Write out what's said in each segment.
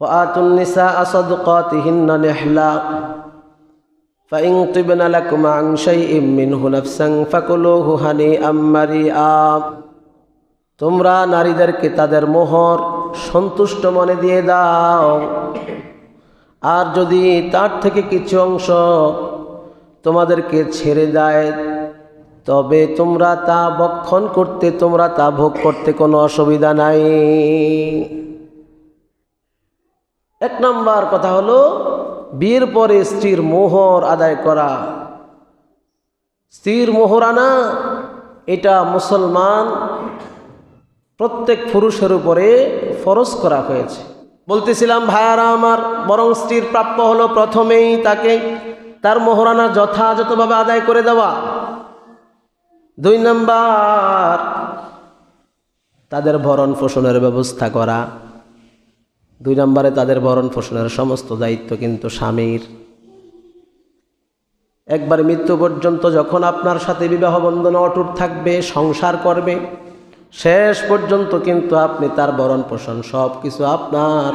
وآتوا النساء صدقاتهن نحلا فإن طبن لكم عن شيء منه نفسا فكلوه هنيئا مريئا তোমরা নারীদেরকে তাদের মোহর সন্তুষ্ট মনে দিয়ে দাও আর যদি তার থেকে কিছু অংশ তোমাদেরকে ছেড়ে দেয় তবে তোমরা তা বক্ষণ করতে তোমরা তা ভোগ করতে কোনো অসুবিধা নাই এক নম্বর কথা হলো, বিয়ের পরে স্ত্রীর মোহর আদায় করা। স্ত্রীর মোহর আনা, এটা মুসলমান প্রত্যেক পুরুষের উপরে ফরজ করা হয়েছে। বলতেছিলাম, ভাইয়ারা আমার, বরং স্ত্রীর প্রাপ্য হলো প্রথমেই তাকে তার মোহরানা যথাযথভাবে আদায় করে দেওয়া। দুই নাম্বার, তাদের ভরণ পোষণের ব্যবস্থা করা। দুই নম্বরে তাদের ভরণ পোষণের সমস্ত দায়িত্ব কিন্তু স্বামীর। একবার মৃত্যু পর্যন্ত যখন আপনার সাথে বিবাহ বন্ধন অটুট থাকবে, সংসার করবে, শেষ পর্যন্ত কিন্তু আপনি তার ভরণ পোষণ সব কিছু আপনার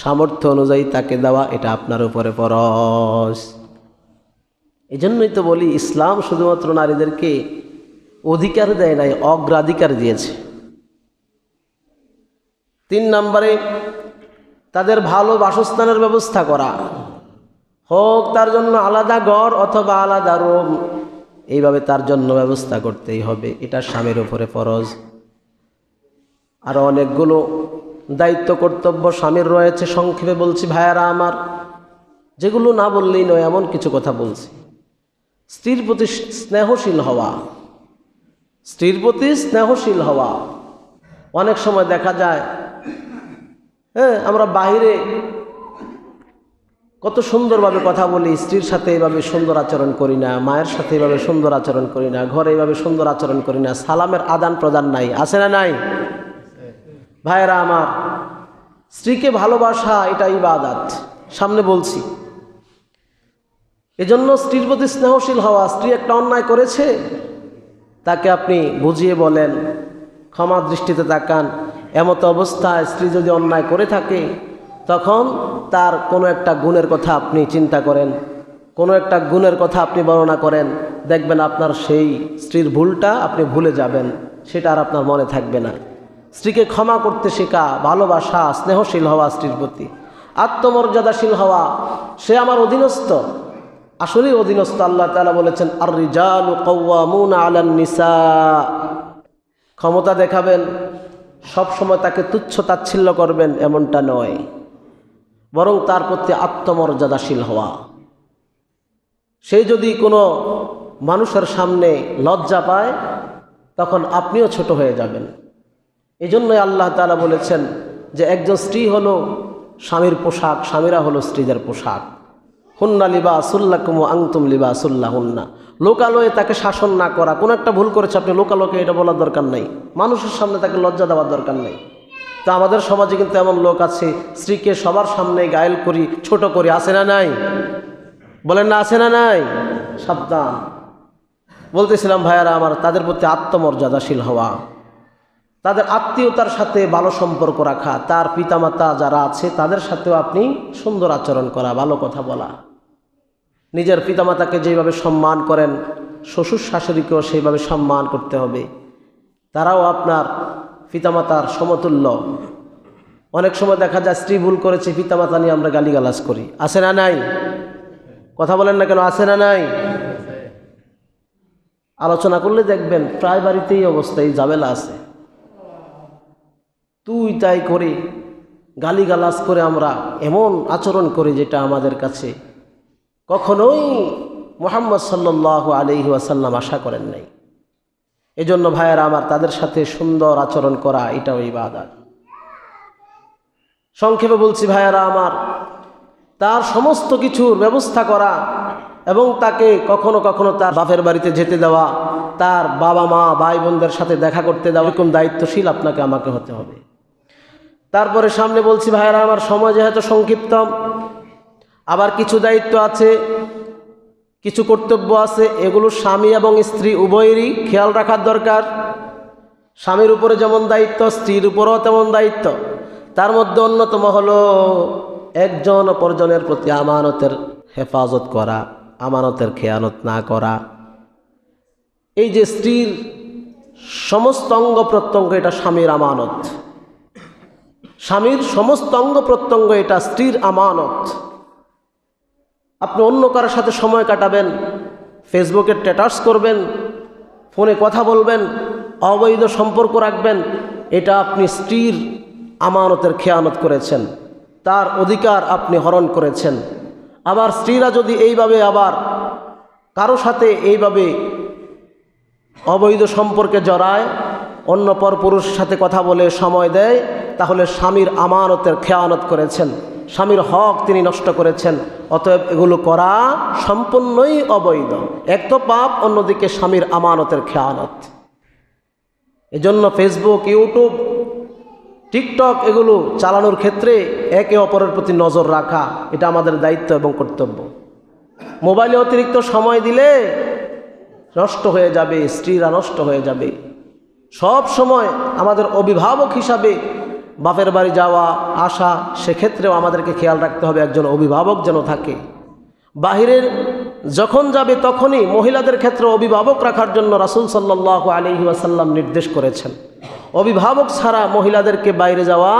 সামর্থ্য অনুযায়ী তাকে দেওয়া, এটা আপনার উপরে পরশ এই জন্যই তো বলি, ইসলাম শুধুমাত্র নারীদেরকে অধিকার দেয় নাই, অগ্রাধিকার দিয়েছে। তিন নম্বরে তাদের ভালো বাসস্থানের ব্যবস্থা করা। হোক তার জন্য আলাদা গড় অথবা আলাদা রুম, এইভাবে তার জন্য ব্যবস্থা করতেই হবে। এটা স্বামীর উপরে ফরজ। আরও অনেকগুলো দায়িত্ব, কর্তব্য স্বামীর রয়েছে। সংক্ষেপে বলছি, ভাইয়ারা আমার, যেগুলো না বললেই নয়, এমন কিছু কথা বলছি। স্ত্রীর প্রতি স্নেহশীল হওয়া, স্ত্রীর প্রতি স্নেহশীল হওয়া, অনেক সময় দেখা যায় হ্যাঁ আমরা বাহিরে কত সুন্দরভাবে কথা বলি, স্ত্রীর সাথে এইভাবে সুন্দর আচরণ করি না, মায়ের সাথে এইভাবে সুন্দর আচরণ করি না, ঘরে এইভাবে সুন্দর আচরণ করি না, সালামের আদান প্রদান নাই, আছে না নাই? ভাইয়েরা আমার, স্ত্রীকে ভালোবাসা এটা ইবাদাত। সামনে বলছি, এজন্য স্ত্রীর প্রতি স্নেহশীল হওয়া, স্ত্রী একটা অন্যায় করেছে, তাকে আপনি বুঝিয়ে বলেন, ক্ষমা দৃষ্টিতে তাকান। এমত অবস্থায় স্ত্রী যদি অন্যায় করে থাকে, তখন তার কোনো একটা গুণের কথা আপনি চিন্তা করেন, কোনো একটা গুণের কথা আপনি বর্ণনা করেন, দেখবেন আপনার সেই স্ত্রীর ভুলটা আপনি ভুলে যাবেন, সেটা আর আপনার মনে থাকবে না। স্ত্রীকে ক্ষমা করতে শেখা, ভালোবাসা, স্নেহশীল হওয়া স্ত্রীর প্রতি, আত্মমর্যাদাশীল হওয়া, সে আমার অধীনস্থ। আসলেই অধীনস্থ, আল্লাহ তালা বলেছেন আর রিজাল কৌয়ামুন আলান নিসা ক্ষমতা দেখাবেন সব সময় তাকে তুচ্ছ তাচ্ছিল্য করবেন এমনটা নয়। বরং তার প্রতি আত্মমর্যাদাশীল হওয়া। সে যদি কোনো মানুষের সামনে লজ্জা পায়, তখন আপনিও ছোট হয়ে যাবেন। এই জন্যই আল্লাহ তালা বলেছেন যে, একজন স্ত্রী হলো স্বামীর পোশাক, স্বামীরা হলো স্ত্রীদের পোশাক। হুন্না লিবা সুল্লাকুম আংতুম লিবা সুল্লাহ হুন্না লোকালয়ে তাকে শাসন না করা। কোনো একটা ভুল করেছে, আপনি লোকালোকে এটা বলার দরকার নেই। মানুষের সামনে তাকে লজ্জা দেওয়ার দরকার নেই। তো আমাদের সমাজে কিন্তু এমন লোক আছে, স্ত্রীকে সবার সামনে গায়েল করি, ছোট করি আসে না নাই? বলেন না আসে না নাই? সাবধান। বলতেছিলাম, ভাইয়ারা, আমার, তাদের প্রতি আত্মমর্যাদাশীল হওয়া। তাদের আত্মীয়তার সাথে ভালো সম্পর্ক রাখা। তার পিতামাতা যারা আছে, তাদের সাথেও আপনি সুন্দর আচরণ করা, ভালো কথা বলা। নিজের পিতামাতাকে যেভাবে সম্মান করেন, শ্বশুর শাশুড়িকেও সেইভাবে সম্মান করতে হবে। তারাও আপনার পিতামাতার সমতুল্য। অনেক সময় দেখা যায় স্ত্রী ভুল করেছে, পিতামাতা নিয়ে আমরা গালিগালাজ করি। আসে না নাই? কথা বলেন না কেন? আসে না নাই? আলোচনা করলে দেখবেন প্রায় বাড়িতেই অবস্থা, এই ঝামেলা আছে। তুই তাই করে গালিগালাজ করে আমরা এমন আচরণ করি যেটা আমাদের কাছে কখনোই মোহাম্মদ সাল্লাহ আলহি ওয়াসাল্লাম আশা করেন নাই। এজন্য ভাইয়েরা আমার, তাদের সাথে সুন্দর আচরণ করা এটাও এই ইবাদত। সংক্ষেপে বলছি ভাইয়েরা আমার, তার সমস্ত কিছুর ব্যবস্থা করা এবং তাকে কখনো কখনো তার বাপের বাড়িতে যেতে দেওয়া, তার বাবা মা ভাই বোনদের সাথে দেখা করতে দেওয়া, এরকম দায়িত্বশীল আপনাকে আমাকে হতে হবে। তারপরে সামনে বলছি ভাইয়েরা আমার, সময় যেহেতু সংক্ষিপ্ত আবার কিছু দায়িত্ব আছে, কিছু কর্তব্য আছে, এগুলো স্বামী এবং স্ত্রী উভয়েরই খেয়াল রাখার দরকার। স্বামীর উপরে যেমন দায়িত্ব, স্ত্রীর উপরেও তেমন দায়িত্ব। তার মধ্যে অন্যতম হলো একজন অপরজনের প্রতি আমানতের হেফাজত করা, আমানতের খেয়ানত না করা। এই যে স্ত্রীর সমস্ত অঙ্গ প্রত্যঙ্গ, এটা স্বামীর আমানত। স্বামীর সমস্ত অঙ্গ প্রত্যঙ্গ, এটা স্ত্রীর আমানত। আপনি অন্য কারোর সাথে সময় কাটাবেন ফেসবুকে স্ট্যাটাস করবেন, ফোনে কথা বলবেন, অবৈধ সম্পর্ক রাখবেন, এটা আপনি স্ত্রীর আমানতের খেয়ানত করেছেন। তার অধিকার আপনি হরণ করেছেন। আবার স্ত্রীরা যদি এইভাবে আবার কারও সাথে এইভাবে অবৈধ সম্পর্কে জড়ায়, অন্য পর পুরুষের সাথে কথা বলে সময় দেয়, তাহলে স্বামীর আমানতের খেয়ানত করেছেন। স্বামীর হক তিনি নষ্ট করেছেন, অতএব এগুলো করা সম্পূর্ণই অবৈধ। এক তো পাপ, অন্যদিকে স্বামীর আমানতের খেয়ানত। এজন্য ফেসবুক ইউটিউব টিকটক এগুলো চালানোর ক্ষেত্রে একে অপরের প্রতি নজর রাখা, এটা আমাদের দায়িত্ব এবং কর্তব্য। মোবাইলে অতিরিক্ত সময় দিলে নষ্ট হয়ে যাবে, স্ত্রীরা নষ্ট হয়ে যাবে। সব সময় আমাদের অভিভাবক হিসাবে বাপের বাড়ি যাওয়া, আসা, সেক্ষেত্রেও আমাদেরকে খেয়াল রাখতে হবে একজন অভিভাবক যেন থাকে। বাহিরের যখন যাবে তখনই মহিলাদের ক্ষেত্রে অভিভাবক রাখার জন্য রাসুল সাল্লাহ আলহি আসাল্লাম নির্দেশ করেছেন। অভিভাবক ছাড়া মহিলাদেরকে বাইরে যাওয়া,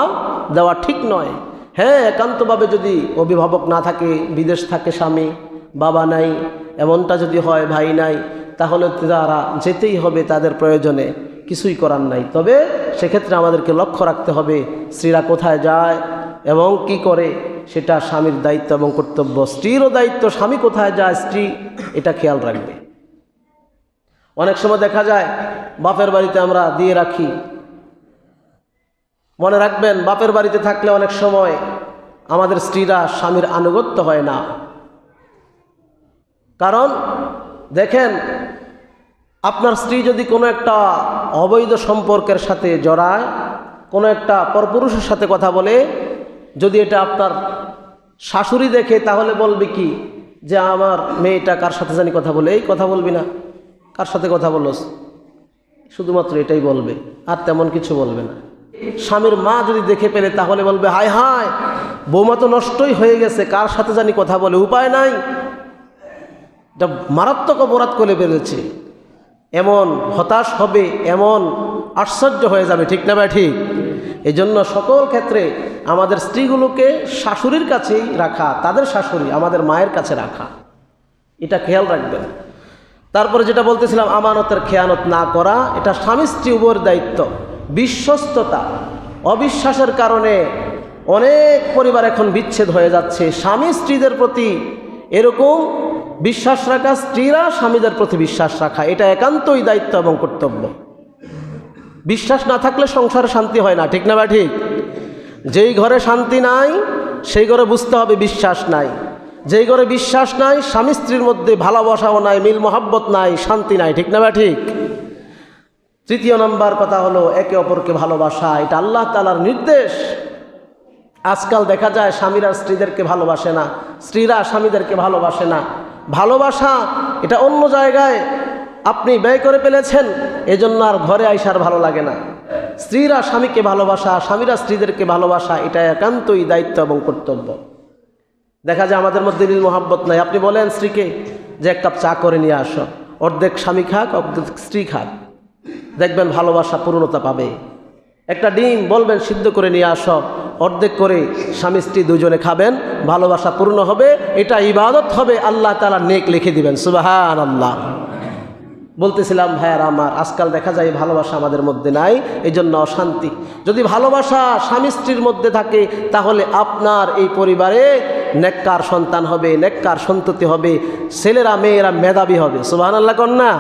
দেওয়া ঠিক নয়। হ্যাঁ একান্তভাবে যদি অভিভাবক না থাকে, বিদেশ থাকে স্বামী, বাবা নাই, এমনটা যদি হয়, ভাই নাই, তাহলে তারা যেতেই হবে তাদের প্রয়োজনে। কিছুই করার নাই। তবে সেক্ষেত্রে আমাদেরকে লক্ষ্য রাখতে হবে, স্ত্রীরা কোথায় যায় এবং কি করে, সেটা স্বামীর দায়িত্ব এবং কর্তব্য। স্ত্রীরও দায়িত্ব, স্বামী কোথায় যায়, স্ত্রী, এটা খেয়াল রাখবে। অনেক সময় দেখা যায়, বাপের বাড়িতে আমরা দিয়ে রাখি। মনে রাখবেন, বাপের বাড়িতে থাকলে অনেক সময় আমাদের স্ত্রীরা স্বামীর আনুগত্য হয় না। কারণ, দেখেন আপনার স্ত্রী যদি কোনো একটা অবৈধ সম্পর্কের সাথে জড়ায়, কোনো একটা পরপুরুষের সাথে কথা বলে, যদি এটা আপনার শাশুড়ি দেখে, তাহলে বলবে কি? যে আমার মেয়েটা কার সাথে জানি কথা বলে? এই কথা বলবি না। কার সাথে কথা বলস? শুধুমাত্র এটাই বলবে, আর তেমন কিছু বলবে না। স্বামীর মা যদি দেখে পেলে, তাহলে বলবে, হায় হায়, বৌমা তো নষ্টই হয়ে গেছে, কার সাথে জানি কথা বলে? উপায় নাই। এটা মারাত্মক অপরাধ করে বেরোচ্ছে এমন হতাশ হবে, এমন আশ্চর্য হয়ে যাবে, ঠিক না ভাই, ঠিক? এই জন্য সকল ক্ষেত্রে আমাদের স্ত্রীগুলোকে শাশুড়ির কাছেই রাখা, তাদের শাশুড়ি আমাদের মায়ের কাছে রাখা, এটা খেয়াল রাখবেন। তারপরে যেটা বলতেছিলাম, আমানতের খেয়ানত না করা, এটা স্বামী স্ত্রী উভয়ের দায়িত্ব, বিশ্বস্ততা, অবিশ্বাসের কারণে অনেক পরিবার এখন বিচ্ছেদ হয়ে যাচ্ছে, স্বামী স্ত্রীদের প্রতি এরকম বিশ্বাস রাখা, স্ত্রীরা স্বামীদের প্রতি বিশ্বাস রাখা, এটা একান্তই দায়িত্ব এবং কর্তব্য। বিশ্বাস না থাকলে সংসারে শান্তি হয় না, ঠিক না বা ঠিক? যেই ঘরে শান্তি নাই, সেই ঘরে বুঝতে হবে বিশ্বাস নাই। যেই ঘরে বিশ্বাস নাই, স্বামী স্ত্রীর মধ্যে ভালোবাসাও নাই, মিল মোহাব্বত নাই, শান্তি নাই, ঠিক না বা ঠিক? তৃতীয় নম্বর কথা হলো, একে অপরকে ভালোবাসা, এটা আল্লাহ তালার নির্দেশ। আজকাল দেখা যায় স্বামীরা স্ত্রীদেরকে ভালোবাসে না, স্ত্রীরা স্বামীদেরকে ভালোবাসে না। ভালোবাসা, এটা অন্য জায়গায় আপনি ব্যয় করে ফেলেছেন, এজন্য আর ঘরে আইসার ভালো লাগে না। স্ত্রীরা স্বামীকে ভালোবাসা, স্বামীরা স্ত্রীদেরকে ভালোবাসা, এটা একান্তই দায়িত্ব এবং কর্তব্য। দেখা যায় আমাদের মধ্যে মিল মোহাব্বত নাই। আপনি বলেন, স্ত্রীকে যে এক কাপ চা করে নিয়ে আসো। অর্ধেক স্বামী খাক, অর্ধেক স্ত্রী খাক। দেখবেন ভালোবাসা পূর্ণতা পাবে। একটা ডিম বলবেন, সিদ্ধ করে নিয়ে আসো। অর্ধেক করে স্বামী স্ত্রী দুজনে খাবেন, ভালোবাসা পূর্ণ হবে, এটা ইবাদত হবে, আল্লাহ তালা নেক লিখে দিবেন সুবাহান আল্লাহ বলতেছিলাম, ভাইয়ার আমার, আজকাল দেখা যায় ভালোবাসা আমাদের মধ্যে নাই এই জন্য অশান্তি। যদি ভালোবাসা স্বামী স্ত্রীর মধ্যে থাকে, তাহলে আপনার এই পরিবারে নেককার সন্তান হবে, নেককার সন্ততি হবে, ছেলেরা, মেয়েরা মেধাবী হবে। সুবাহান আল্লাহ কন্যা?